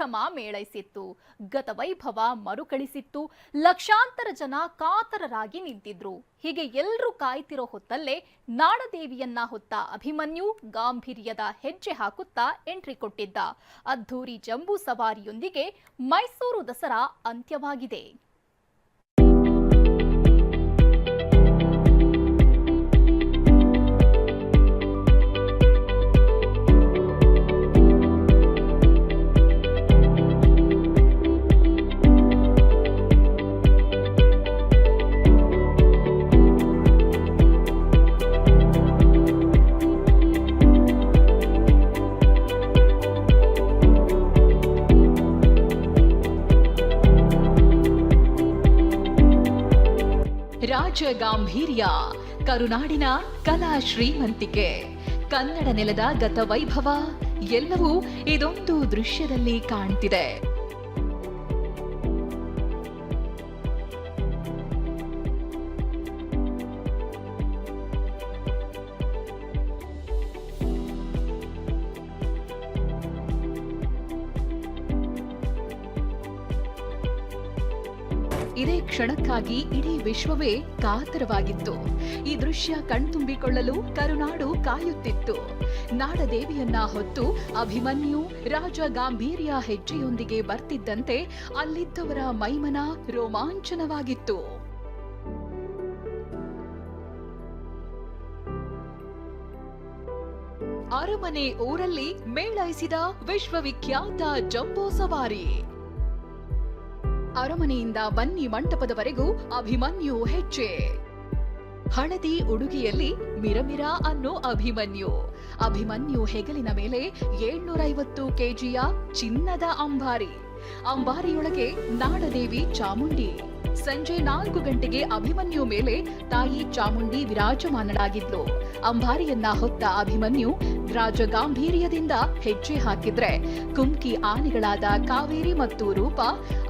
ಸಂಭ್ರಮ ಮೇಳೈಸಿತ್ತು. ಗತವೈಭವ ಮರುಕಳಿಸಿತ್ತು. ಲಕ್ಷಾಂತರ ಜನ ಕಾತರರಾಗಿ ನಿಂತಿದ್ರು. ಹೀಗೆ ಎಲ್ಲರೂ ಕಾಯ್ತಿರೋ ಹೊತ್ತಲ್ಲೇ ನಾಡದೇವಿಯನ್ನ ಹೊತ್ತ ಅಭಿಮನ್ಯು ಗಾಂಭೀರ್ಯದ ಹೆಜ್ಜೆ ಹಾಕುತ್ತಾ ಎಂಟ್ರಿ ಕೊಟ್ಟಿದ್ದ. ಅದ್ಧೂರಿ ಜಂಬೂ ಸವಾರಿಯೊಂದಿಗೆ ಮೈಸೂರು ದಸರಾ ಅಂತ್ಯವಾಗಿದೆ. ಗಾಂಭೀರ್ಯ ಕರುನಾಡಿನ ಕಲಾ ಶ್ರೀಮಂತಿಕೆ. ಕನ್ನಡ ನೆಲದ ಗತವೈಭವ ಎಲ್ಲವೂ ಇದೊಂದು ದೃಶ್ಯದಲ್ಲಿ ಕಾಣ್ತಿದೆ. ಇದೇ ಕ್ಷಣಕ್ಕಾಗಿ ಇಡೀ ವಿಶ್ವವೇ ಕಾತರವಾಗಿತ್ತು. ಈ ದೃಶ್ಯ ಕಣ್ತುಂಬಿಕೊಳ್ಳಲು ಕರುನಾಡು ಕಾಯುತ್ತಿತ್ತು. ನಾಡದೇವಿಯನ್ನ ಹೊತ್ತು ಅಭಿಮನ್ಯು ರಾಜ ಗಾಂಭೀರ್ಯ ಹೆಜ್ಜೆಯೊಂದಿಗೆ ಬರ್ತಿದ್ದಂತೆ ಅಲ್ಲಿದ್ದವರ ಮೈಮನ ರೋಮಾಂಚನವಾಗಿತ್ತು. ಅರಮನೆ ಊರಲ್ಲಿ ಮೇಳೈಸಿದ ವಿಶ್ವವಿಖ್ಯಾತ ಜಂಬೋ ಸವಾರಿ. ಅರಮನೆಯಿಂದ ಬನ್ನಿ ಮಂಟಪದವರೆಗೂ ಅಭಿಮನ್ಯು ಹೆಜ್ಜೆ. ಹಳದಿ ಉಡುಗೆಯಲ್ಲಿ ಮಿರಮಿರ ಅನ್ನೋ ಅಭಿಮನ್ಯು. ಅಭಿಮನ್ಯು ಹೆಗಲಿನ ಮೇಲೆ ಏಳ್ನೂರೈವತ್ತು ಕೆಜಿಯ ಚಿನ್ನದ ಅಂಬಾರಿ. ಅಂಬಾರಿಯೊಳಗೆ ನಾಡದೇವಿ ಚಾಮುಂಡಿ. ಸಂಜೆ ನಾಲ್ಕು ಗಂಟೆಗೆ ಅಭಿಮನ್ಯು ಮೇಲೆ ತಾಯಿ ಚಾಮುಂಡಿ ವಿರಾಜಮಾನಳಾಗಿದ್ಲು. ಅಂಬಾರಿಯನ್ನ ಹೊತ್ತ ಅಭಿಮನ್ಯು ರಾಜ ಗಾಂಭೀರ್ಯದಿಂದ ಹೆಜ್ಜೆ ಹಾಕಿದ್ರೆ ಕುಮ್ಕಿ ಆನೆಗಳಾದ ಕಾವೇರಿ ಮತ್ತು ರೂಪ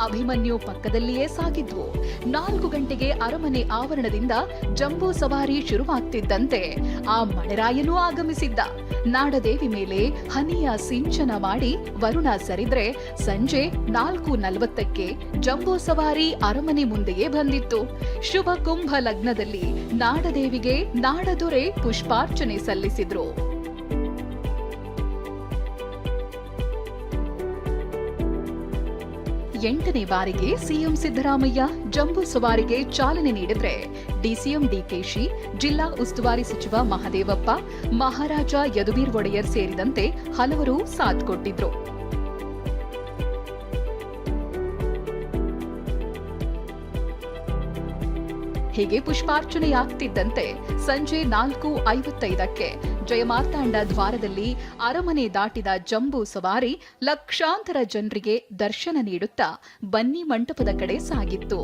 ಅಭಿಮನ್ಯು ಪಕ್ಕದಲ್ಲಿಯೇ ಸಾಗಿದ್ವು. ನಾಲ್ಕು ಗಂಟೆಗೆ ಅರಮನೆ ಆವರಣದಿಂದ ಜಂಬೂ ಸವಾರಿ ಶುರುವಾಗ್ತಿದ್ದಂತೆ ಆ ಮಳೆರಾಯನೂ ಆಗಮಿಸಿದ್ದ. ನಾಡದೇವಿ ಮೇಲೆ ಹನಿಯ ಸಿಂಚನ ಮಾಡಿ ವರುಣ ಸರಿದ್ರೆ ಸಂಜೆ ನಾಲ್ಕು ನಲವತ್ತಕ್ಕೆ ಜಂಬೂ ಸವಾರಿ ಅರಮನೆ ಮುಂದೆಯೇ ಬಂದಿತ್ತು. ಶುಭ ಕುಂಭ ಲಗ್ನದಲ್ಲಿ ನಾಡದೇವಿಗೆ ನಾಡದೊರೆ ಪುಷ್ಪಾರ್ಚನೆ ಸಲ್ಲಿಸಿದ್ರು. ಎಂಟನೇ ಬಾರಿಗೆ ಸಿಎಂ ಸಿದ್ದರಾಮಯ್ಯ ಜಂಬೂ ಸವಾರಿಗೆ ಚಾಲನೆ ನೀಡಿದರೆ ಡಿಸಿಎಂ ಡಿಕೆಶಿ, ಜಿಲ್ಲಾ ಉಸ್ತುವಾರಿ ಸಚಿವ ಮಹದೇವಪ್ಪ, ಮಹಾರಾಜ ಯದುವೀರ್ ಒಡೆಯರ್ ಸೇರಿದಂತೆ ಹಲವರು ಸಾಥ್ ಕೊಟ್ಟಿದ್ರು. ಹೀಗೆ ಪುಷ್ಪಾರ್ಚನೆಯಾಗ್ತಿದ್ದಂತೆ ಸಂಜೆ ನಾಲ್ಕು ಐವತ್ತೈದಕ್ಕೆ ಜಯಮಾರ್ತಾಂಡ ದ್ವಾರದಲ್ಲಿ ಅರಮನೆ ದಾಟಿದ ಜಂಬೂ ಸವಾರಿ ಲಕ್ಷಾಂತರ ಜನರಿಗೆ ದರ್ಶನ ನೀಡುತ್ತಾ ಬನ್ನಿ ಮಂಟಪದ ಕಡೆ ಸಾಗಿತ್ತು.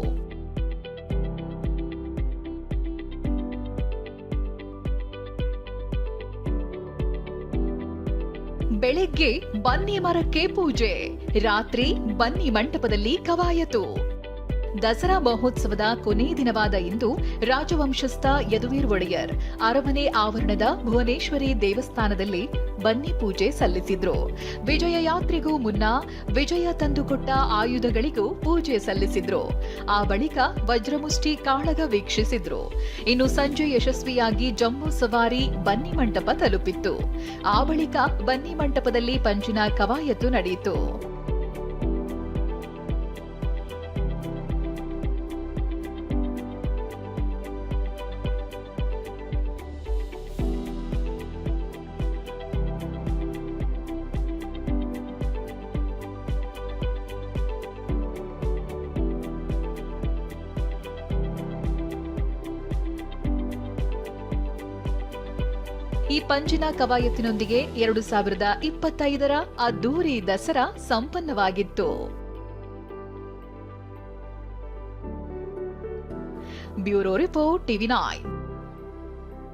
ಬೆಳಗ್ಗೆ ಬನ್ನಿ ಮರಕ್ಕೆ ಪೂಜೆ, ರಾತ್ರಿ ಬನ್ನಿ ಮಂಟಪದಲ್ಲಿ ಕವಾಯತು. ದಸರಾ ಮಹೋತ್ಸವದ ಕೊನೆ ದಿನವಾದ ಇಂದು ರಾಜವಂಶಸ್ಥ ಯದುವೀರ್ ಒಡೆಯರ್ ಅರಮನೆ ಆವರಣದ ಭುವನೇಶ್ವರಿ ದೇವಸ್ಥಾನದಲ್ಲಿ ಬನ್ನಿ ಪೂಜೆ ಸಲ್ಲಿಸಿದ್ರು. ವಿಜಯ ಯಾತ್ರೆಗೂ ಮುನ್ನ ವಿಜಯ ತಂದುಕೊಟ್ಟ ಆಯುಧಗಳಿಗೂ ಪೂಜೆ ಸಲ್ಲಿಸಿದ್ರು. ಆ ಬಳಿಕ ವಜ್ರಮುಷ್ಟಿ ಕಾಳಗ ವೀಕ್ಷಿಸಿದ್ರು. ಇನ್ನು ಸಂಜೆ ಯಶಸ್ವಿಯಾಗಿ ಜಂಬೂ ಸವಾರಿ ಬನ್ನಿ ಮಂಟಪ ತಲುಪಿತ್ತು. ಆ ಬಳಿಕ ಬನ್ನಿ ಮಂಟಪದಲ್ಲಿ ಪಂಚಿನ ಕವಾಯತ್ತು ನಡೆಯಿತು. ಈ ಪಂಜಿನ ಕವಾಯತ್ತಿನೊಂದಿಗೆ ಎರಡು ಸಾವಿರದ ಇಪ್ಪತ್ತೈದರ ಅದ್ದೂರಿ Dasara ಸಂಪನ್ನವಾಗಿತ್ತು. Bureau report TV nine